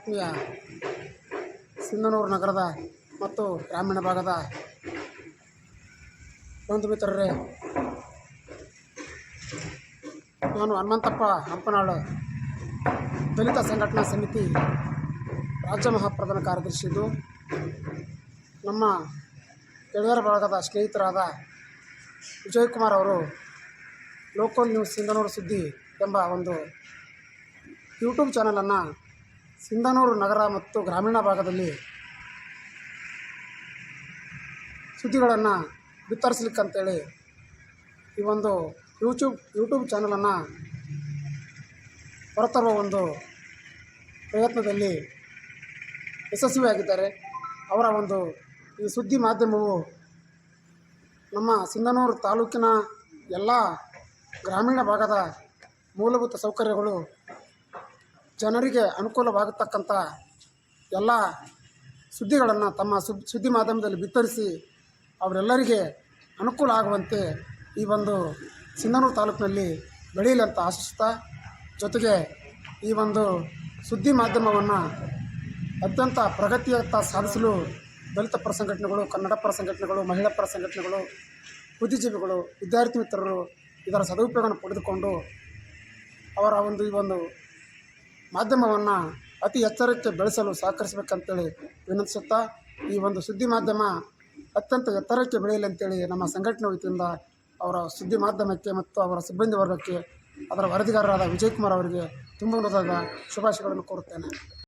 ಆತ್ಮೀಯ ಸಿಂಧನೂರು ನಗರದ ಮತ್ತು ಗ್ರಾಮೀಣ ಭಾಗದ ಬಂಧು ಮಿತ್ರರೇ, ನಾನು ಹನುಮಂತಪ್ಪ ಹಂಪನಾಳು ದಲಿತ ಸಂಘಟನಾ ಸಮಿತಿ ರಾಜ್ಯ ಮಹಾಪ್ರಧಾನ ಕಾರ್ಯದರ್ಶಿ ಇದ್ದು ನಮ್ಮ ಗೆಳೆಯರ ಭಾಗದ ಸ್ನೇಹಿತರಾದ ವಿಜಯಕುಮಾರ್ ಅವರು ಲೋಕಲ್ ನ್ಯೂಸ್ ಸಿಂಧನೂರು ಸುದ್ದಿ ಎಂಬ ಒಂದು ಯೂಟ್ಯೂಬ್ ಚಾನಲನ್ನು ಸಿಂಧನೂರು ನಗರ ಮತ್ತು ಗ್ರಾಮೀಣ ಭಾಗದಲ್ಲಿ ಸುದ್ದಿಗಳನ್ನು ಬಿತ್ತರಿಸ್ಲಿಕ್ಕಂತೇಳಿ ಈ ಒಂದು ಯೂಟ್ಯೂಬ್ ಯೂಟ್ಯೂಬ್ ಚಾನಲನ್ನು ಹೊರತರುವ ಒಂದು ಪ್ರಯತ್ನದಲ್ಲಿ ಯಶಸ್ವಿಯಾಗಿದ್ದಾರೆ ಅವರ ಒಂದು ಈ ಸುದ್ದಿ ಮಾಧ್ಯಮವು ನಮ್ಮ ಸಿಂಧನೂರು ತಾಲೂಕಿನ ಎಲ್ಲ ಗ್ರಾಮೀಣ ಭಾಗದ ಮೂಲಭೂತ ಸೌಕರ್ಯಗಳು ಜನರಿಗೆ ಅನುಕೂಲವಾಗತಕ್ಕಂಥ ಎಲ್ಲ ಸುದ್ದಿಗಳನ್ನು ತಮ್ಮ ಸುದ್ ಸುದ್ದಿ ಮಾಧ್ಯಮದಲ್ಲಿ ಬಿತ್ತರಿಸಿ ಅವರೆಲ್ಲರಿಗೆ ಅನುಕೂಲ ಆಗುವಂತೆ ಈ ಒಂದು ಸಿಂಧನೂರು ತಾಲೂಕಿನಲ್ಲಿ ಬೆಳೆಯಲಿ ಅಂತ ಆಶಿಸ್ತಾ, ಜೊತೆಗೆ ಈ ಒಂದು ಸುದ್ದಿ ಮಾಧ್ಯಮವನ್ನು ಅತ್ಯಂತ ಪ್ರಗತಿಯತ್ತ ಸಾಧಿಸಲು ದಲಿತ ಪರ ಸಂಘಟನೆಗಳು, ಕನ್ನಡ ಪರ ಸಂಘಟನೆಗಳು, ಮಹಿಳಾ ಪರ ಸಂಘಟನೆಗಳು, ಬುದ್ಧಿಜೀವಿಗಳು, ವಿದ್ಯಾರ್ಥಿ ಮಿತ್ರರು ಇದರ ಸದುಪಯೋಗವನ್ನು ಪಡೆದುಕೊಂಡು ಅವರ ಒಂದು ಈ ಒಂದು ಮಾಧ್ಯಮವನ್ನು ಅತಿ ಎತ್ತರಕ್ಕೆ ಬೆಳೆಸಲು ಸಹಕರಿಸಬೇಕಂತೇಳಿ ವಿನಂತಿಸುತ್ತಾ ಈ ಒಂದು ಸುದ್ದಿ ಮಾಧ್ಯಮ ಅತ್ಯಂತ ಎತ್ತರಕ್ಕೆ ಬೆಳೆಯಲಿ ಅಂತೇಳಿ ನಮ್ಮ ಸಂಘಟನೆ ವತಿಯಿಂದ ಅವರ ಸುದ್ದಿ ಮಾಧ್ಯಮಕ್ಕೆ ಮತ್ತು ಅವರ ಸಿಬ್ಬಂದಿ ವರ್ಗಕ್ಕೆ ಅದರ ವರದಿಗಾರರಾದ ವಿಜಯಕುಮಾರ್ ಅವರಿಗೆ ತುಂಬ ಹೃದಯದ ಶುಭಾಶಯಗಳನ್ನು ಕೋರುತ್ತೇನೆ.